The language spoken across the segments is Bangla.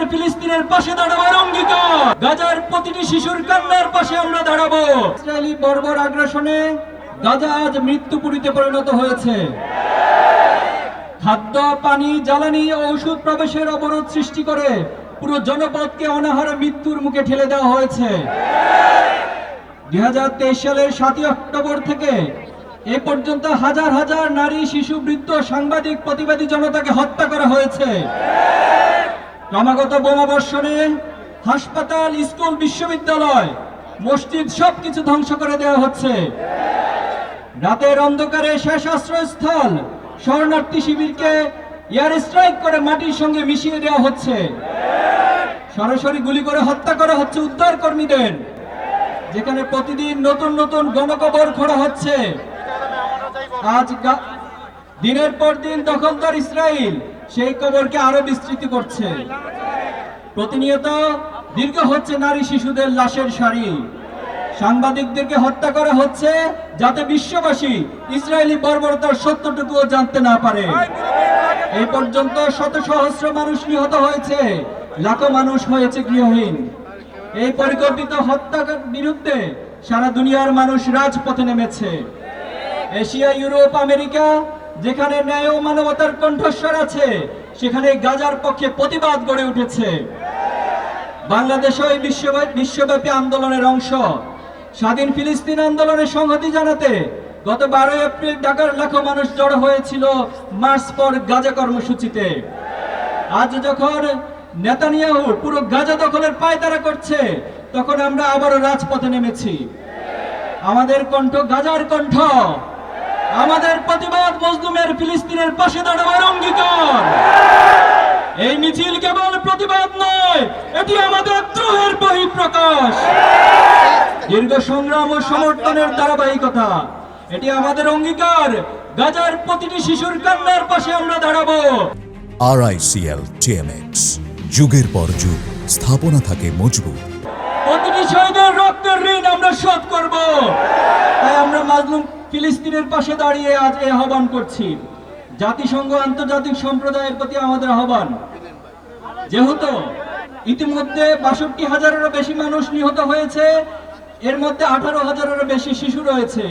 মজলুমের ফিলিস্তিনের পাশে দাঁড়াবার অঙ্গীকার। গাজার প্রতিটি শিশুর কান্নার পাশে আমরা দাঁড়াবো। ইসরায়েলি বর্বর আগ্রাসনে গাজা আজ মৃত্যুপুরীতে পরিণত হয়েছে। খাদ্য, পানি, জ্বালানি ও ওষুধ প্রবেশের অবরোধ সৃষ্টি করে পুরো জনপদকে অনাহারে মৃত্যুর মুখে ঠেলে দেওয়া হয়েছে। দুই হাজার তেইশ সালের সাতই অক্টোবর থেকে এ পর্যন্ত হাজার হাজার নারী, শিশু, বৃদ্ধ, সাংবাদিক, প্রতিবাদী জনতাকে হত্যা করা হয়েছে। ক্রমাগত বোমাবর্ষণে হাসপাতাল, স্কুল, বিশ্ববিদ্যালয়, মসজিদ সবকিছু ধ্বংস করে দেওয়া হচ্ছে। রাতের অন্ধকারে শেষ আশ্রয়স্থল, শরণার্থী শিবিরকে এয়ার স্ট্রাইক করে মাটির সঙ্গে মিশিয়ে দেওয়া হচ্ছে। সরাসরি গুলি করে হত্যা করা হচ্ছে উদ্ধার কর্মীদের যেখানে প্রতিদিন নতুন নতুন গণকবর খোঁড়া হচ্ছে। আজ দিনের পর দিন দখলদার ইসরায়েল সেই কবরকে আরও বিস্তৃত করছে। প্রতিনিয়ত দীর্ঘ হচ্ছে নারী শিশুদের লাশের সারি। সাংবাদিকদেরকে হত্যা করা হচ্ছে যাতে বিশ্ববাসী ইসরায়েলি বর্বরতার সত্যটুকুও জানতে না পারে। এই পর্যন্ত শত সহস্র মানুষ নিহত হয়েছে, লাখো মানুষ হয়েছে গৃহহীন। এই পরিকল্পিত হত্যার বিরুদ্ধে সারা দুনিয়ার মানুষ রাজপথে নেমেছে। এশিয়া, ইউরোপ, আমেরিকা যেখানে ন্যায় ও মানবতার কণ্ঠস্বর আছে, সেখানে গাজার পক্ষে প্রতিবাদ গড়ে উঠেছে। বিশ্বব্যাপী বিশ্বব্যাপী আন্দোলনের অংশ। স্বাধীন ফিলিস্তিন আন্দোলনের সংহতি জানাতে গত বারো এপ্রিল ঢাকার লাখো মানুষ জড়ো হয়েছিল মার্চ পর গাজা কর্মসূচিতে। আজ যখন নেতানিয়াহু পুরো গাজা দখলের পায়তারা করছে, তখন আমরা আবারও রাজপথে নেমেছি। আমাদের কণ্ঠ গাজার কণ্ঠ। আমাদের প্রতিবাদ মজলুমের ফিলিস্তিনের পাশে দাঁড়াবার অঙ্গীকার। এই মিছিল কেবল প্রতিবাদ নয় এটি আমাদের দ্রোহের বহিঃপ্রকাশ। দীর্ঘ সংগ্রাম ও সমর্থনের ধারাবাহিকতা এটি আমাদের অঙ্গীকার। গাজার প্রতিটি শিশুর কান্নার পাশে আমরা দাঁড়াবো। আরআইসিএল টিএমএক্স যুগের পর যুগ স্থাপনা থাকে মজবুত। প্রতিটি শহীদের রক্তের ঋণ আমরা শোধ করব। তাই আমরা মাজলুম ফিলিস্তিনের পাশে দাঁড়িয়ে আজ এই আহ্বান করছি। জাতিসংঘ আন্তর্জাতিক সম্প্রদায়ের প্রতি আমাদের আহ্বান। যেহেতু ইতিমধ্যে বাষট্টি হাজারেরও বেশি মানুষ নিহত হয়েছে, এর মধ্যে আঠারো হাজারেরও বেশি শিশু রয়েছে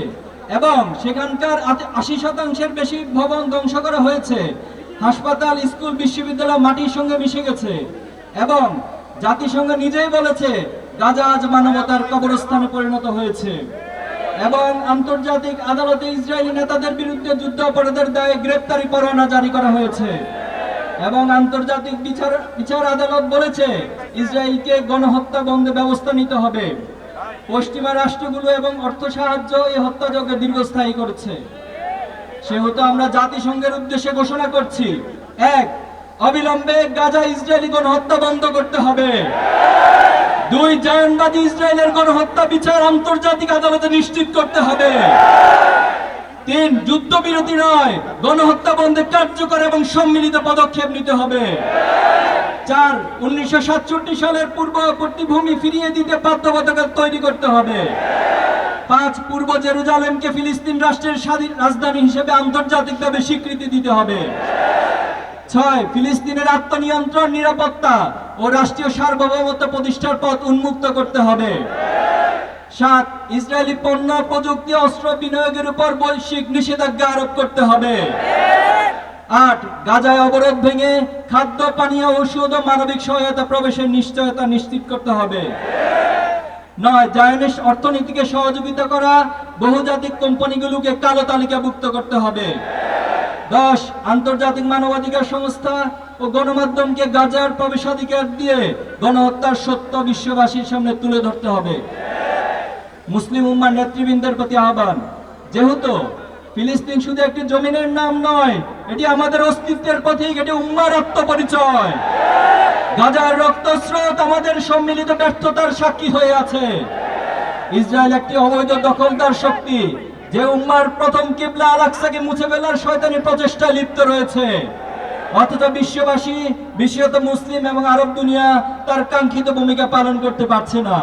এবং সেখানকার আশি শতাংশের বেশি ভবন ধ্বংস করা হয়েছে। হাসপাতাল, স্কুল, বিশ্ববিদ্যালয় মাটির সঙ্গে মিশে গেছে এবং জাতিসংঘ নিজেই বলেছে, গাজা আজ মানবতার কবরস্থানে পরিণত হয়েছে। এবং আন্তর্জাতিক আদালতে ইসরায়েলি নেতাদের বিরুদ্ধে যুদ্ধ অপরাধের দায়ে গ্রেপ্তারি পরোয়ানা জারি করা হয়েছে। এবং আন্তর্জাতিক বিচার বিচার আদালত বলেছে, ইসরায়েলকে গণহত্যা বন্ধে ব্যবস্থা নিতে হবে। পশ্চিমা রাষ্ট্রগুলো এবং অর্থ সাহায্য এই হত্যাযজ্ঞ দীর্ঘস্থায়ী করেছে। সেহেতু আমরা জাতিসংঘের উদ্দেশ্যে ঘোষণা করছি, এক, অবিলম্বে গাজা ইসরায়েলি গণহত্যা বন্ধ করতে হবে। দুই জায়নবাদী ইসরায়েলের গণহত্যা বিচার আন্তর্জাতিক আদালতে নিশ্চিত করতে হবে। তিন, যুদ্ধবিরতি নয়, গণহত্যা বন্ধে কার্যকর এবং সম্মিলিত পদক্ষেপ নিতে হবে। চার, উনিশশো সালের পূর্ববর্তী ভূমি ফিরিয়ে দিতে বাধ্যবাধকতা তৈরি করতে হবে। পাঁচ, পূর্ব জেরুজালেমকে ফিলিস্তিন রাষ্ট্রের স্বাধীন রাজধানী হিসেবে আন্তর্জাতিকভাবে স্বীকৃতি দিতে হবে। ছয়, ফিলিস্তিনের আত্মনিয়ন্ত্রণ, নিরাপত্তা ও রাষ্ট্রীয় সার্বভৌমত্ব প্রতিষ্ঠার পথ উন্মুক্ত করতে হবে। সাত, ইসরায়েলি পণ্য, প্রযুক্তি, অস্ত্র বিনিয়োগের উপর বৈশ্বিক নিষেধাজ্ঞা আরোপ করতে হবে। আট, গাজায় অবরোধ ভেঙে খাদ্য, পানীয় ঔষধ ও মানবিক সহায়তা প্রবেশের নিশ্চয়তা নিশ্চিত করতে হবে। নয়, জায়নিস অর্থনীতিকে সহযোগিতা করা বহুজাতিক কোম্পানিগুলোকে কালো তালিকাভুক্ত করতে হবে। দশ, আন্তর্জাতিক মানবাধিকার সংস্থা ও গণমাধ্যমকে গাজার প্রবেশাধিকার দিয়ে গণহত্যার সত্য বিশ্ববাসীর সামনে তুলে ধরতে হবে। মুসলিম উম্মার নেতৃবৃন্দের প্রতি আহ্বান, যেহেতু ফিলিস্তিন শুধু একটি জমিনের নাম নয়, এটি আমাদের অস্তিত্বের প্রতীক, এটি উম্মার আত্মপরিচয়। গাজার রক্তস্রোত আমাদের সম্মিলিত ব্যর্থতার সাক্ষী হয়ে আছে। ইসরায়েল একটি অবৈধ দখলদার শক্তি যে উম্মার প্রথম কিবলা আলাক্সাকে মুছে ফেলার শয়তানি প্রচেষ্টায় লিপ্ত রয়েছে। অথচ বিশ্ববাসী বিশেষত মুসলিম এবং আরব দুনিয়া তার কাঙ্ক্ষিত ভূমিকা পালন করতে পারছে না।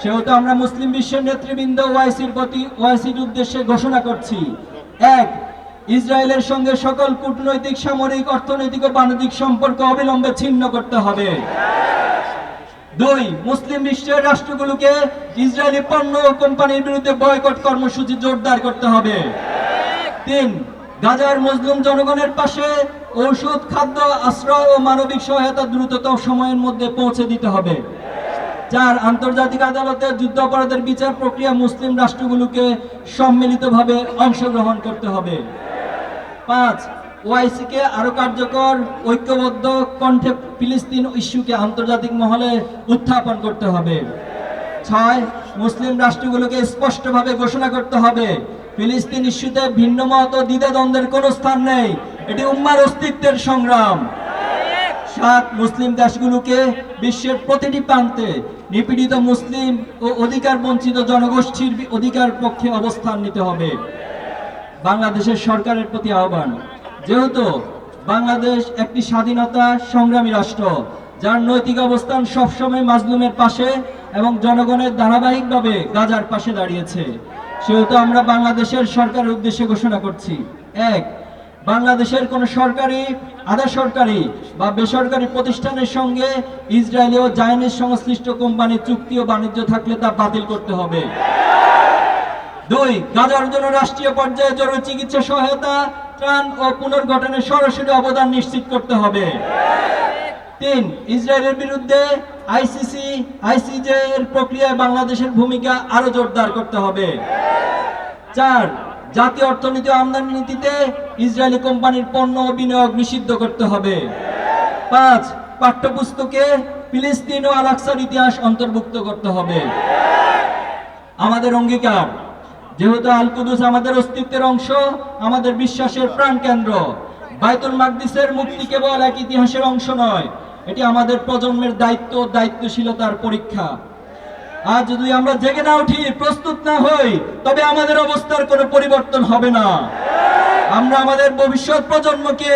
সেহেতু আমরা মুসলিম বিশ্বের নেতৃবৃন্দ ওয়াইসির প্রতি, ওয়াইসির উদ্দেশ্যে ঘোষণা করছি। এক, ইসরায়েলের সঙ্গে সকল কূটনৈতিক, সামরিক, অর্থনৈতিক ও বাণিজ্যিক সম্পর্ক অবিলম্বে ছিন্ন করতে হবে। দুই, মুসলিম বিশ্বের রাষ্ট্রগুলোকে ইসরায়েলি পণ্য কোম্পানির বিরুদ্ধে বয়কট কর্মসূচি জোরদার করতে হবে। তিন, গাজার মুসলিম জনগণের পাশে ঔষধ, খাদ্য, আশ্রয় ও মানবিক সহায়তা দ্রুততম সময়ের মধ্যে পৌঁছে দিতে হবে। চার, আন্তর্জাতিক আদালতে যুদ্ধাপরাধের বিচার প্রক্রিয়া মুসলিম রাষ্ট্রগুলোকে সম্মিলিতভাবে অংশগ্রহণ করতে হবে। পাঁচ ওআইসিকে আরও কার্যকর, ঐক্যবদ্ধ কণ্ঠে ফিলিস্তিন ইস্যুকে আন্তর্জাতিক মহলে উত্থাপন করতে হবে। ছয়, মুসলিম রাষ্ট্রগুলোকে স্পষ্টভাবে ঘোষণা করতে হবে। ফিলিস্তিন ইস্যুতে ভিন্ন মত ও দ্বিধাদ্বন্দ্বের কোনো স্থান নেই। এটি উম্মার অস্তিত্বের সংগ্রাম। সাত, মুসলিম দেশগুলোকে বিশ্বের প্রতিটি প্রান্তে নিপীড়িত মুসলিম ও অধিকার বঞ্চিত জনগোষ্ঠীর অধিকার পক্ষে অবস্থান নিতে হবে। বাংলাদেশের সরকারের প্রতি আহ্বান। যেহেতু বাংলাদেশ একটি স্বাধীনতা সংগ্রামী রাষ্ট্র, যার নৈতিক অবস্থান সবসময় মাজলুমের পাশে এবং জনগণের ধারাবাহিকভাবে গাজার পাশে দাঁড়িয়েছে, সেহেতু আমরা বাংলাদেশের সরকারের উদ্দেশ্যে ঘোষণা করছি। এক, বাংলাদেশের কোন সরকারি, আধা সরকারি বা বেসরকারি প্রতিষ্ঠানের সঙ্গে ইসরায়েলি ও জায়নিজ সংশ্লিষ্ট কোম্পানির চুক্তি ও বাণিজ্য থাকলে তা বাতিল করতে হবে। দুই, গাজার জন্য রাষ্ট্রীয় পর্যায়ে জরুরি চিকিৎসা সহায়তা ত্রাণ ও পুনর্গঠনের সরাসরি অবদান নিশ্চিত করতে হবে। তিন, ইসরায়েলের বিরুদ্ধে আইসিসি, আইসিজে এর প্রক্রিয়ায় বাংলাদেশের ভূমিকা আরও জোরদার করতে হবে। চার, জাতীয় অর্থনীতি আমদানি নীতিতে ইসরায়েলি কোম্পানির পণ্য ও বিনিয়োগ নিষিদ্ধ করতে হবে। পাঁচ, পাঠ্যপুস্তকে ফিলিস্তিন ও আলাক্সার ইতিহাস অন্তর্ভুক্ত করতে হবে। আমাদের অঙ্গীকার যেহেতু আল কুদুস আমাদের অস্তিত্বের অংশ, আমাদের বিশ্বাসের প্রাণ কেন্দ্র। বাইতুল মাকদিসের মুক্তি কেবল এক ইতিহাসের অংশ নয়, এটি আমাদের প্রজন্মের দায়িত্ব দায়িত্বশীলতার পরীক্ষা। আজ যদি আমরা জেগে না উঠি, প্রস্তুত না হই, তবে আমাদের অবস্থার কোনো পরিবর্তন হবে না। আমরা আমাদের ভবিষ্যৎ প্রজন্মকে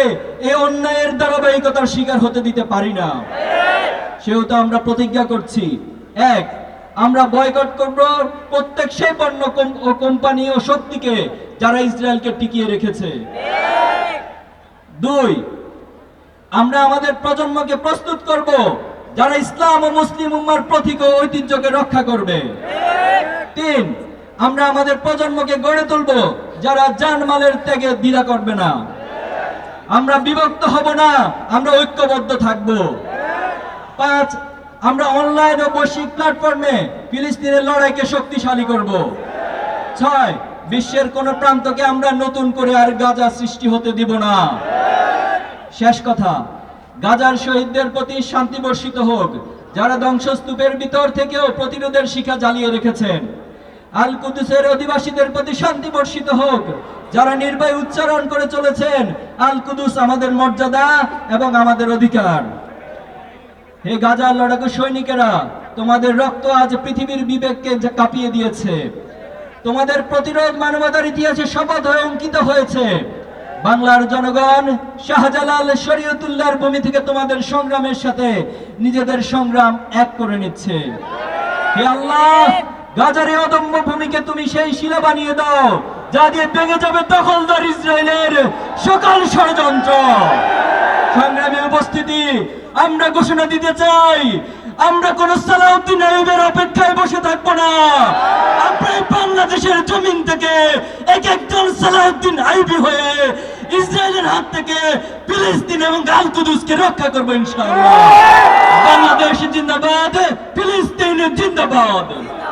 এই অন্যায়ের ধারাবাহিকতার শিকার হতে দিতে পারি না। সেহেতু আমরা প্রতিজ্ঞা করছি, এক আমরা বয়কট করব প্রত্যেক সেই পণ্য কোম্পানি ও শক্তিকে যারা ইসরায়েলকে টিকিয়ে রেখেছে। দুই, আমরা আমাদের প্রজন্মকে প্রস্তুত করব যারা ইসলাম ও মুসলিম উম্মার প্রতীক ও ঐতিহ্যকে রক্ষা করবে। তিন, আমরা আমাদের প্রজন্মকে গড়ে তুলব যারা জানমালের ত্যাগে দ্বিধা করবে না। আমরা বিভক্ত হব না, আমরা ঐক্যবদ্ধ থাকব। পাঁচ আমরা অনলাইন ও বৈশ্বিক প্ল্যাটফর্মে ফিলিস্তিনের লড়াইকে শক্তিশালী করব। ছয়, বিশ্বের কোন প্রান্তকে আমরা নতুন করে আর গাজা সৃষ্টি হতে দিব না। শেষ কথা, গাজার শহীদদের প্রতি শান্তি বর্ষিত হোক, যারা ধ্বংসস্তূপের ভিতর থেকেও প্রতিরোধের শিখা জ্বালিয়ে রেখেছেন। আল কুদুসের অধিবাসীদের প্রতি শান্তি বর্ষিত হোক, যারা নির্ভয় উচ্চারণ করে চলেছেন, আল কুদুস আমাদের মর্যাদা এবং আমাদের অধিকার। হে গাজার লড়াকু সৈনিকেরা, তোমাদের রক্ত আজ পৃথিবীর বিবেককে কাঁপিয়ে দিয়েছে। তোমাদের প্রতিরোধ মানবতার ইতিহাসে শপথ হয়ে অঙ্কিত হয়েছে। বাংলার জনগণ শাহজালাল শরীয়তুল্লাহর ভূমি থেকে তোমাদের সংগ্রামের সাথে নিজেদের সংগ্রাম এক করে নিচ্ছে। হে আল্লাহ, গাজার অদম্য ভূমিকে তুমি সেই শিলা বানিয়ে দাও, যা দিয়ে ভেঙে যাবে দখলদার ইসরায়েলের সকল ষড়যন্ত্র। সংগ্রামী উপস্থিতি। আমরা ঘোষণা দিতে চাই, আমরা কোন সালাউদ্দিন আইবের অপেক্ষায় বসে থাকব না। আমরা বাংলাদেশের জমিন থেকে এক একজন সালাউদ্দিন আইবি হয়ে ইসরায়েলের হাত থেকে ফিলিস্তিন এবং আল কুদুসকে রক্ষা করব ইনশাআল্লাহ। বাংলাদেশ জিন্দাবাদ, ফিলিস্তিন জিন্দাবাদ।